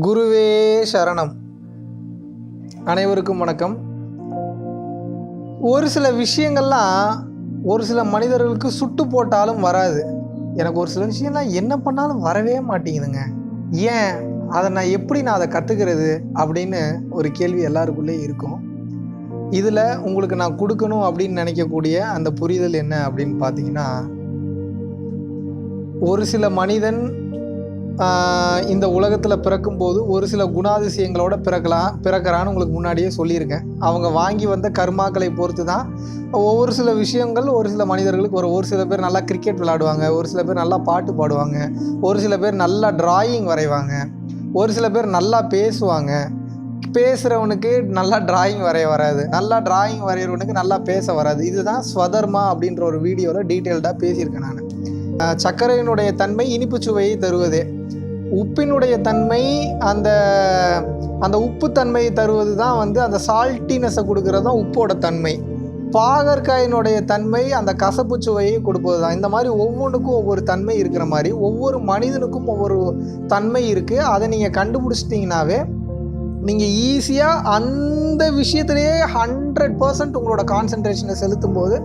குருவே சரணம். அனைவருக்கும் வணக்கம். ஒரு சில விஷயங்கள்லாம் ஒரு சில மனிதர்களுக்கு சுட்டு போட்டாலும் வராது. எனக்கு ஒரு சில விஷயம்லாம் என்ன பண்ணாலும் வரவே மாட்டேங்குதுங்க. ஏன்? அதை நான் எப்படி நான் அதை கற்றுக்கிறது அப்படின்னு ஒரு கேள்வி எல்லாருக்குள்ளே இருக்கும். இதில் உங்களுக்கு நான் கொடுக்கணும் அப்படின்னு நினைக்கக்கூடிய அந்த புரிதல் என்ன அப்படின்னு பார்த்தீங்கன்னா ஒரு சில மனிதன் இந்த உலகத்தில் பிறக்கும்போது ஒரு சில குணாதிசயங்களோட பிறக்கலாம் பிறக்கிறான்னு உங்களுக்கு முன்னாடியே சொல்லியிருக்கேன். அவங்க வாங்கி வந்த கர்மாக்களை பொறுத்து தான் ஒவ்வொரு சில விஷயங்கள் ஒரு சில மனிதர்களுக்கு ஒரு ஒரு சில பேர் நல்லா கிரிக்கெட் விளாடுவாங்க ஒரு சில பேர் நல்லா பாட்டு பாடுவாங்க ஒரு சில பேர் நல்லா டிராயிங் வரைவாங்க ஒரு சில பேர் நல்லா பேசுவாங்க. பேசுகிறவனுக்கு நல்லா டிராயிங் வரைய வராது. நல்லா டிராயிங் வரைகிறவனுக்கு நல்லா பேச வராது. இதுதான் ஸ்வதர்மா அப்படின்ற ஒரு வீடியோவில் டீட்டெயில்டாக பேசியிருக்கேன் நான். சர்க்கரையினுடைய தன்மை இனிப்பு சுவையை தருவது. உப்பினுடைய தன்மை அந்த அந்த உப்பு தன்மையை தருவது தான் வந்து அந்த சால்ட்டினஸை கொடுக்கறது தான் உப்போட தன்மை. பாகற்காயினுடைய தன்மை அந்த கசப்பு சுவையை கொடுப்பது தான். இந்த மாதிரி ஒவ்வொன்றுக்கும் ஒவ்வொரு தன்மை இருக்கிற மாதிரி ஒவ்வொரு மனிதனுக்கும் ஒவ்வொரு தன்மை இருக்குது அதை நீங்கள் கண்டுபிடிச்சிட்டிங்கனாவே நீங்கள் ஈஸியாக அந்த விஷயத்திலேயே ஹண்ட்ரட் பர்சன்ட் உங்களோட கான்சன்ட்ரேஷனை செலுத்தும் போது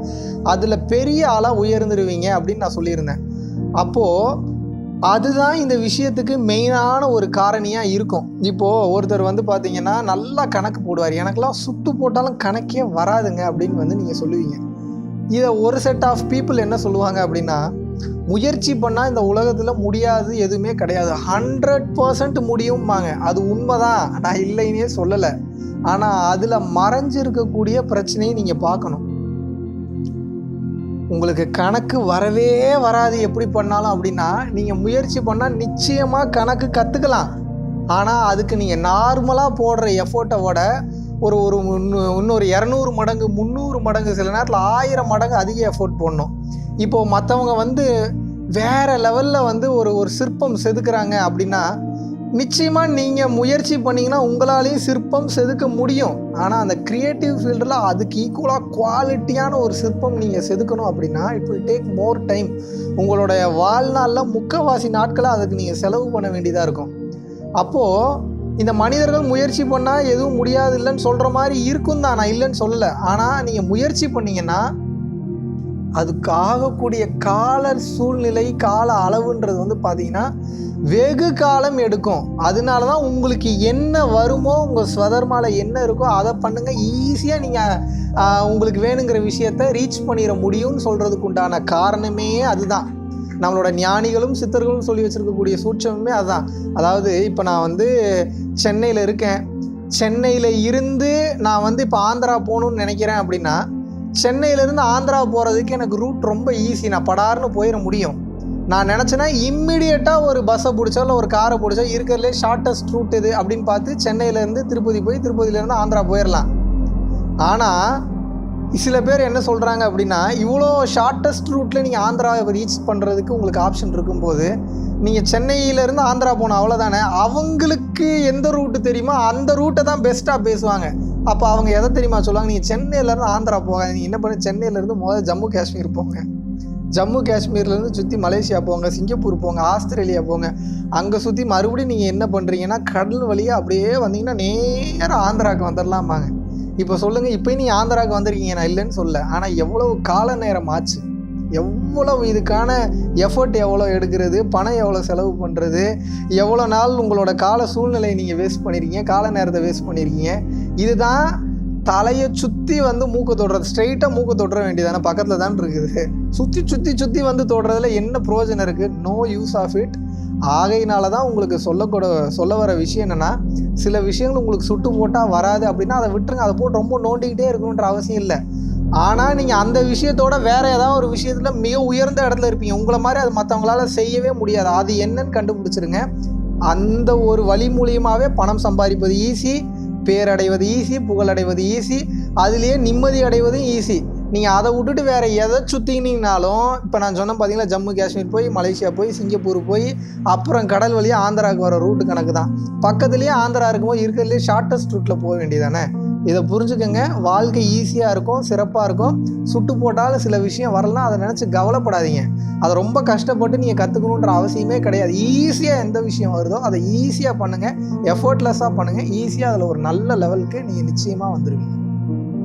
அதில் பெரிய ஆளாக உயர்ந்துருவீங்க அப்படின்னு நான் சொல்லியிருந்தேன். அப்போது அதுதான் இந்த விஷயத்துக்கு மெயினான ஒரு காரணியாக இருக்கும். இப்போது ஒருத்தர் வந்து பார்த்தீங்கன்னா நல்லா கணக்கு போடுவார். எனக்கெல்லாம் சுட்டு போட்டாலும் கணக்கே வராதுங்க அப்படின்னு வந்து நீங்கள் சொல்லுவீங்க. இதை ஒரு செட் ஆஃப் பீப்புள் என்ன சொல்லுவாங்க அப்படின்னா முயற்சி பண்ணால் இந்த உலகத்தில் முடியாது எதுவுமே கிடையாது. ஹண்ட்ரட் பர்சன்ட் முடியும்பாங்க. அது உண்மைதான். நான் இல்லைன்னே சொல்லலை. ஆனால் அதில் மறைஞ்சிருக்கக்கூடிய பிரச்சனையை நீங்கள் பார்க்கணும். உங்களுக்கு கணக்கு வரவே வராது. எப்படி பண்ணாலும் அப்படின்னா நீங்கள் முயற்சி பண்ணால் நிச்சயமாக கணக்கு கற்றுக்கலாம் ஆனால் அதுக்கு நீங்கள் நார்மலாக போடுற எஃபோர்ட்டை விட ஒரு ஒரு இன்னொரு இரநூறு மடங்கு முந்நூறு மடங்கு சில நேரத்தில் ஆயிரம் மடங்கு அதிக எஃபோர்ட் போடணும். இப்போது மற்றவங்க வந்து வேறு லெவலில் வந்து ஒரு ஒரு சிற்பம் செதுக்குறாங்க அப்படின்னா நிச்சயமாக நீங்கள் முயற்சி பண்ணிங்கன்னா உங்களாலேயும் சிற்பம் செதுக்க முடியும். ஆனால் அந்த க்ரியேட்டிவ் ஃபீல்டில் அதுக்கு ஈக்குவலாக குவாலிட்டியான ஒரு சிற்பம் நீங்கள் செதுக்கணும் அப்படின்னா it will take more time உங்களுடைய வாழ்நாளில் முக்கவாசி நாட்களை அதுக்கு நீங்கள் செலவு பண்ண வேண்டியதாக இருக்கும். அப்போது இந்த மனிதர்கள் முயற்சி பண்ணால் எதுவும் முடியாது இல்லைன்னு சொல்கிற மாதிரி இருக்கும் தான் நான் இல்லைன்னு சொல்லலை. ஆனால் நீங்கள் முயற்சி பண்ணிங்கன்னா அதுக்கு ஆகக்கூடிய கால சூழ்நிலை கால அளவுன்றது வந்து பார்த்தீங்கன்னா வெகு காலம் எடுக்கும். அதனால தான் உங்களுக்கு என்ன வருமோ உங்கள் ஸ்வதர்மாவில் என்ன இருக்கோ அதை பண்ணுங்கள் ஈஸியாக நீங்கள் உங்களுக்கு வேணுங்கிற விஷயத்த ரீச் பண்ணிட முடியும்னு சொல்கிறதுக்கு உண்டான காரணமே அதுதான். நம்மளோட ஞானிகளும் சித்தர்களும் சொல்லி வச்சுருக்கக்கூடிய சூட்சமே அதுதான். அதாவது இப்போ நான் வந்து சென்னையில் இருக்கேன். சென்னையில் இருந்து நான் வந்து இப்போ ஆந்திரா போகணுன்னு நினைக்கிறேன் அப்படின்னா சென்னையிலேருந்து ஆந்திரா போகிறதுக்கு எனக்கு ரூட் ரொம்ப ஈஸி நான் படார்னு போயிட முடியும். நான் நினச்சேன்னா இம்மிடியட்டாக ஒரு பஸ்ஸை பிடிச்சா இல்லை ஒரு காரை பிடிச்சா இருக்கிறதுலே ஷார்ட்டஸ்ட் ரூட் இது அப்படின்னு பார்த்து சென்னையிலேருந்து திருப்பதி போய் திருப்பதியிலேருந்து ஆந்திரா போயிடலாம். ஆனால் சில பேர் என்ன சொல்கிறாங்க அப்படின்னா இவ்வளோ ஷார்ட்டஸ்ட் ரூட்டில் நீங்கள் ஆந்திராவை ரீச் பண்ணுறதுக்கு உங்களுக்கு ஆப்ஷன் இருக்கும்போது நீங்கள் சென்னையிலேருந்து ஆந்திரா போன அவ்வளோதானே அவங்களுக்கு எந்த ரூட்டு தெரியுமோ அந்த ரூட்டை தான் பெஸ்ட்டாக பேசுவாங்க. அப்போ அவங்க எதை தெரியுமா சொல்லுவாங்க? நீங்கள் சென்னையிலேருந்து ஆந்திரா போகாது நீங்கள் என்ன பண்ணு? சென்னையிலேருந்து முதல்ல ஜம்மு காஷ்மீர் போங்க. ஜம்மு காஷ்மீர்லேருந்து சுற்றி மலேசியா போங்க சிங்கப்பூர் போங்க ஆஸ்திரேலியா போங்க. அங்கே சுற்றி மறுபடியும் நீங்கள் என்ன பண்ணுறீங்கன்னா கடல் வழியாக அப்படியே வந்தீங்கன்னா நேராக ஆந்திராவுக்கு வந்துடலாமாங்க இப்போ சொல்லுங்கள் இப்போ நீ ஆந்திராவுக்கு வந்திருக்கீங்க நான் இல்லைன்னு சொல்ல ஆனால் எவ்வளவு கால நேரம் ஆச்சு? எவ்வளவு இதுக்கான எஃபர்ட் எவ்வளோ எடுக்கிறது பணம் எவ்வளோ செலவு பண்ணுறது எவ்வளோ நாள் உங்களோட கால சூழ்நிலையை நீங்கள் வேஸ்ட் பண்ணியிருக்கீங்க கால நேரத்தை வேஸ்ட் பண்ணியிருக்கீங்க இதுதான் தலையை சுற்றி வந்து மூக்க தொடுறது ஸ்ட்ரைட்டாக மூக்கை தொடுற வேண்டியதானே பக்கத்தில் தான் இருக்குது. சுற்றி சுற்றி சுற்றி வந்து தொடுறதுல என்ன ப்ரோஜனம் இருக்குது நோ யூஸ் ஆஃப் இட் ஆகையினால தான் உங்களுக்கு சொல்லக்கூட சொல்ல வர விஷயம் என்னென்னா சில விஷயங்கள் உங்களுக்கு சுட்டு போட்டால் வராது அப்படின்னா அதை விட்டுருங்க அதை போட்டு ரொம்ப நோண்டிக்கிட்டே இருக்கணுன்ற அவசியம் இல்லை. ஆனால் நீங்கள் அந்த விஷயத்தோட வேறு ஏதாவது ஒரு விஷயத்தில் மிக உயர்ந்த இடத்துல இருப்பீங்க. உங்களை மாதிரி அது மற்றவங்களால செய்யவே முடியாது. அது என்னன்னு கண்டுபிடிச்சிருங்க. அந்த ஒரு வழி மூலியமாகவே பணம் சம்பாதிப்பது ஈஸி பேரடைவது ஈஸி புகழடைவது ஈஸி அதுலேயே நிம்மதி அடைவதும் ஈஸி நீங்கள் அதை விட்டுட்டு வேறு எதை சுற்றினீங்கனாலும் இப்போ நான் சொன்னேன் பார்த்தீங்களா ஜம்மு காஷ்மீர் போய் மலேசியா போய் சிங்கப்பூர் போய் அப்புறம் கடல் வழியாக ஆந்திராவுக்கு வர ரூட்டு கணக்கு தான். பக்கத்துலேயே ஆந்திரா இருக்கும்போது இருக்கிறதுலே ஷார்ட்டஸ்ட் ரூட்டில் போக வேண்டியதானே இதை புரிஞ்சுக்கங்க. வாழ்க்கை ஈஸியாக இருக்கும் சிறப்பாக இருக்கும். சுட்டு போட்டாலும் சில விஷயம் வரலாம் அதை நினச்சி கவலைப்படாதீங்க. அதை ரொம்ப கஷ்டப்பட்டு நீங்கள் கற்றுக்கணுன்ற அவசியமே கிடையாது. ஈஸியாக எந்த விஷயம் வருதோ அதை ஈஸியாக பண்ணுங்கள் எஃபர்ட்லெஸ்ஸாக பண்ணுங்கள் ஈஸியாக அதில் ஒரு நல்ல லெவலுக்கு நீங்கள் நிச்சயமாக வந்துடுவீங்க